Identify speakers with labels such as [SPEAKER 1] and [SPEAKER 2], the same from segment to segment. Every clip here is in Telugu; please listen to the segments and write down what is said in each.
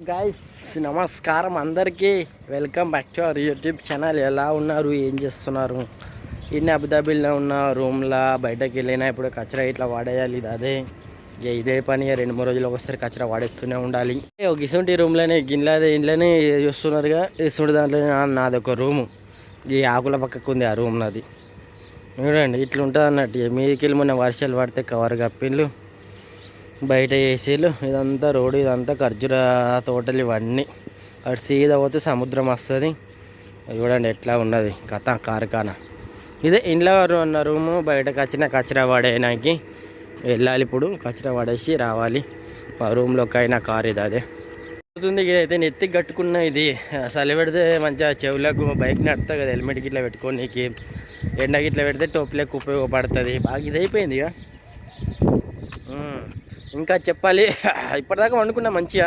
[SPEAKER 1] గాయస్ నమస్కారం అందరికీ. Welcome back to our YouTube channel ఎలా ఉన్నారు? ఏం చేస్తున్నారు? ఇన్ని అబుదాబీలో ఉన్న రూమ్లా బయటకు వెళ్ళినా ఇప్పుడు కచరా ఇట్లా వాడేయాలి. ఇది అదే ఇక ఇదే పని. ఇక రెండు మూడు రోజులు ఒకసారి కచరా వాడేస్తూనే ఉండాలి. ఒక ఇసుంటి రూమ్లోనే గిన్నెలదే ఇంట్లోనే చూస్తున్నారుగా. ఇసుంటి దాంట్లో నాది ఒక రూము. ఈ ఆకుల పక్కకు ఉంది ఆ రూమ్ నాది చూడండి ఇట్లా ఉంటుంది అన్నట్టు ఇక మీదకి వెళ్ళి మొన్న వర్షాలు పడితే కవర్ కప్పిళ్ళు. బయట ఏసీలు ఇదంతా రోడ్డు ఇదంతా ఖర్జూర తోటలు ఇవన్నీ. అటు సీదా పోతే సముద్రం వస్తుంది. చూడండి ఎట్లా ఉన్నది. కథ కార్ఖానా. ఇదే ఇంట్లో ఉన్న రూము. బయటకు వచ్చిన కచరా పడేయడానికి వెళ్ళాలి ఇప్పుడు. కచరా పడేసి రావాలి. మా రూమ్లోకి అయినా కార్ ఇది అదే. అవుతుంది ఇదైతే నెత్తికి కట్టుకున్న ఇది. చలి పెడితే మంచిగా చెవులకు బైక్ నడుతుంది కదా. హెల్మెట్ గిట్లా పెట్టుకోనికి. ఎండ ఇట్లా పెడితే టోపులకు ఉపయోగపడుతుంది. బాగా ఇది అయిపోయింది ఇక ఇంకా చెప్పాలి. ఇప్పటిదాకా వండుకున్నా మంచిగా.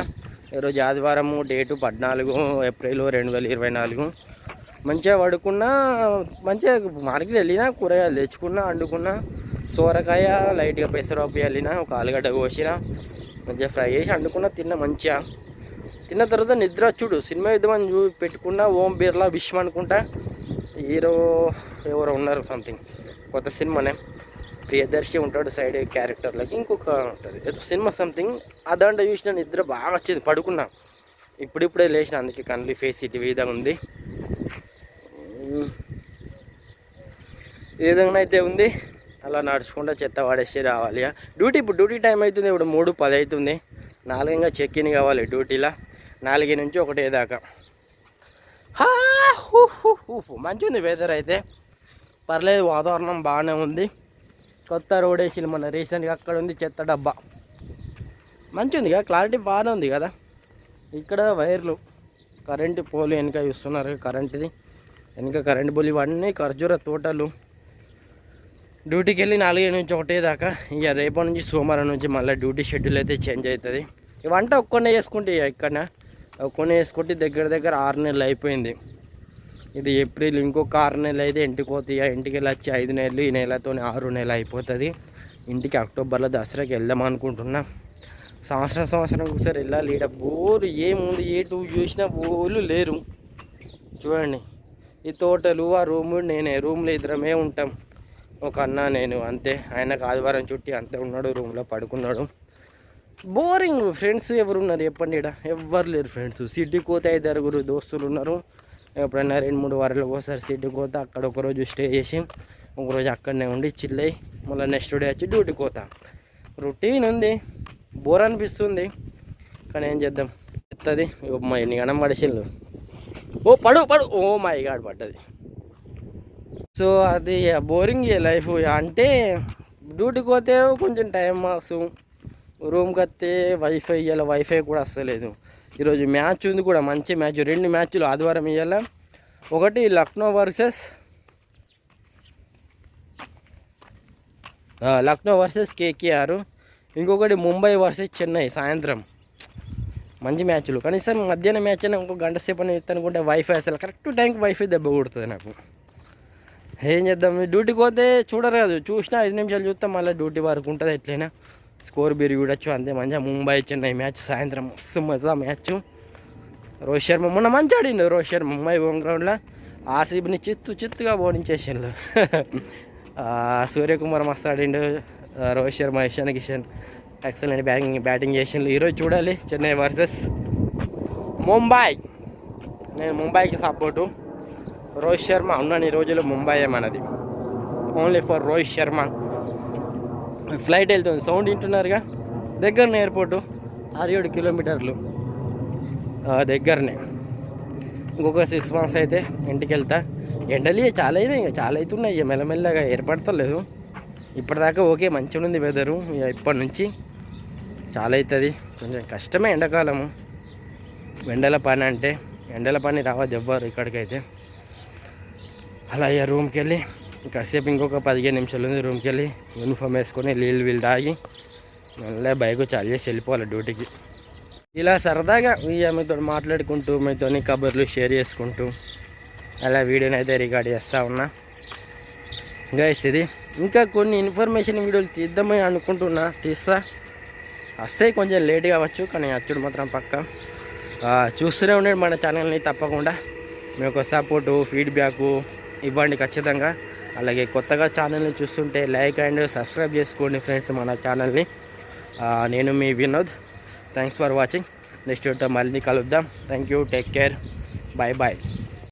[SPEAKER 1] ఈరోజు ఆదివారము డేటు పద్నాలుగు ఏప్రిల్ రెండు వేల ఇరవై నాలుగు. మంచిగా పడుకున్నా మంచిగా మార్కెట్ వెళ్ళినా కూరగాయలు తెచ్చుకున్నా వండుకున్నా సోరకాయ లైట్గా పెసరపప్పు వెళ్ళిన ఒక ఆలుగడ్డ కోసిన మంచిగా ఫ్రై చేసి వండుకున్నా తిన్నా మంచిగా. తిన్న తర్వాత నిద్ర చూడు సినిమా ఇద్దామని చూ పెట్టుకున్నా ఓం బిర్లా విషయం అనుకుంటా. హీరో ఎవరో ఉన్నారు సంథింగ్ కొత్త సినిమానే. ప్రియదర్శి ఉంటాడు సైడ్ క్యారెక్టర్లకి ఇంకొక ఉంటుంది. సినిమా సంథింగ్ ఆ దాంట్లో చూసిన నిద్ర బాగా వచ్చింది. పడుకున్నా. ఇప్పుడిప్పుడే లేచిన. అందుకే కన్లీ ఫేస్ ఇటు విధంగా ఉంది. ఏ విధంగా అయితే ఉంది. అలా నడుచుకుంటా చెత్త పడేసి రావాలి. డ్యూటీ ఇప్పుడు డ్యూటీ టైం అవుతుంది. ఇప్పుడు మూడు పది అవుతుంది. నాలుగంగా చెక్ ఇన్ కావాలి డ్యూటీలో. నాలుగు నుంచి ఒకటే దాకా. హా, మంచిగా ఉంది వెదర్ అయితే. పర్లేదు వాతావరణం బాగానే ఉంది. కొత్త రోడ్ వేసి మన రీసెంట్గా అక్కడ ఉంది చెత్త డబ్బా. మంచిగా ఉంది కదా క్లారిటీ బాగానే ఉంది కదా. ఇక్కడ వైర్లు కరెంటు పోలు వెనక చూస్తున్నారు కరెంటుది. వెనక కరెంటు పోలు ఇవన్నీ ఖర్జూర తోటలు. డ్యూటీకి వెళ్ళి నాలుగే నుంచి ఒకటే దాకా ఇక రేపటి నుంచి సోమవారం నుంచి మళ్ళీ డ్యూటీ షెడ్యూల్ అయితే చేంజ్ అవుతుంది. ఈ వంట ఒక్కనే చేసుకుంటే ఇక ఇక్కడ ఒక్కనే వేసుకుంటే దగ్గర దగ్గర ఆరు నెలలు అయిపోయింది. ఇది ఏప్రిల్ ఇంకొక ఆరు నెలలు అయితే ఇంటికి పోతాయి. ఇంటికి వెళ్ళి వచ్చి ఐదు నెలలు ఈ నెలతో ఆరు నెలలు అయిపోతుంది. ఇంటికి అక్టోబర్లో దసరాకి వెళ్దాం అనుకుంటున్నా. సంవత్సరం సంవత్సరం ఒకసారి వెళ్ళాలి. ఈడ బోరు ఏముంది ఏ టూ చూసినా బోలు లేరు. చూడండి ఈ తోటలు ఆ రూము నేనే రూమ్లో ఇద్దరమే ఉంటాం. ఒక అన్న నేను అంతే. ఆయనకు ఆదివారం చుట్టి అంతే ఉన్నాడు రూమ్లో పడుకున్నాడు. బోరింగ్ ఫ్రెండ్స్ ఎవరు ఉన్నారు చెప్పండి ఇక్కడ ఎవ్వరు లేరు ఫ్రెండ్స్ సిటీకి పోతే ఐదారుగురు దోస్తులు ఉన్నారు. ఎప్పుడైనా రెండు మూడు వారాలు ఒకసారి సిటీకి పోతే అక్కడ ఒకరోజు స్టే చేసి ఒకరోజు అక్కడనే ఉండి చిల్లై మళ్ళీ నెక్స్ట్ డే వచ్చి డ్యూటీకి పోతా రొటీన్ ఉంది బోర్ అనిపిస్తుంది కానీ ఏం చేద్దాం? ఎత్తది. మా ఎన్ని గణం పడిసిల్లు ఓ పడు పడు. ఓ మా గాడ్ పడ్డది. సో అది బోరింగ్ లైఫ్ అంటే డ్యూటీకి పోతే కొంచెం టైం మాస్ రూమ్కి వస్తే వైఫై ఇవ్వాలి వైఫై కూడా వస్తలేదు ఈరోజు మ్యాచ్ ఉంది కూడా మంచి మ్యాచ్. రెండు మ్యాచ్లు ఆదివారం ఇవ్వాల ఒకటి Lucknow versus Lucknow versus KKR. ఇంకొకటి ముంబై వర్సెస్ చెన్నై సాయంత్రం. మంచి మ్యాచ్లు. కనీసం మధ్యాహ్నం మ్యాచ్ అయినా ఇంకో గంట సేపు అని అనుకుంటే వైఫై అసలు కరెక్ట్ టైంకి వైఫై దెబ్బ కొడుతుంది నాకు. ఏం చేద్దాం? డ్యూటీకి పోతే చూడరు కాదు చూసినా ఐదు నిమిషాలు చూస్తాం మళ్ళీ డ్యూటీ వరకు ఉంటుంది ఎట్లయినా. స్కోర్ బీర్ చూడొచ్చు అంతే మంచిగా ముంబై చెన్నై మ్యాచ్ సాయంత్రం మస్తు మజా మ్యాచ్. రోహిత్ శర్మ మొన్న మంచి ఆడిండు రోహిత్ శర్మ ముంబై హోమ్ గ్రౌండ్లో ఆర్సీబీని చిత్తు చిత్తుగా ఓడించేసిండు సూర్యకుమార్ మస్తు ఆడిండు Rohit Sharma Ishan Kishan. Excellent batting batting చేసిండు. ఈరోజు చూడాలి చెన్నై వర్సెస్ ముంబై. నేను ముంబైకి సపోర్టు రోహిత్ శర్మ ఉన్నాను ఈ ముంబై మనది. Only for Rohit Sharma. Flight వెళ్తుంది. సౌండ్ వింటున్నారుగా? దగ్గరనే ఎయిర్పోర్టు. ఆరు ఏడు కిలోమీటర్లు దగ్గరనే. ఇంకొక సిక్స్ మంత్స్ అయితే ఇంటికి వెళ్తా. ఎండలు చాలా అయినాయి ఇంకా చాలా అవుతున్నాయి ఇక మెల్లమెల్లగా ఏర్పడతలేదు. ఇప్పటిదాకా ఓకే మంచిగా ఉంది వెదరు. ఇక ఇప్పటి నుంచి చాలా అవుతుంది. కొంచెం కష్టమే ఎండాకాలము. ఎండల పని అంటే ఎండల పని రావద్దు ఎవ్వరు ఇక్కడికైతే. అలా ఇక రూమ్కి వెళ్ళి కాసేపు ఇంకొక పదిహేను నిమిషాలు ఉంది రూమ్కి వెళ్ళి యూనిఫామ్ వేసుకొని నీళ్ళు వీళ్ళు తాగి మళ్ళీ బైక్ చాలు చేసి వెళ్ళిపోవాలి డ్యూటీకి ఇలా సరదాగా ఇక మీతో మాట్లాడుకుంటూ మీతో కబుర్లు షేర్ చేసుకుంటూ అలా వీడియోని అయితే రికార్డ్ చేస్తూ ఉన్నా. గైస్ ఇది ఇంకా కొన్ని ఇన్ఫర్మేషన్ వీడియోలు తీద్దామని అనుకుంటున్నా. తీస్తా. వస్తాయి కొంచెం లేట్ కావచ్చు కానీ అచ్చుడు మాత్రం పక్క. చూస్తూనే ఉండండి మన ఛానల్ని తప్పకుండా. మీ యొక్క సపోర్టు ఫీడ్బ్యాకు ఇవ్వండి ఖచ్చితంగా. అలాగే కొత్తగా ఛానల్ని చూస్తుంటే లైక్ అండ్ సబ్స్క్రైబ్ చేసుకోండి ఫ్రెండ్స్ మన ఛానల్ని. నేను మీ Vinod. Thanks for watching next మళ్ళీ కలుద్దాం. Thank you take care bye bye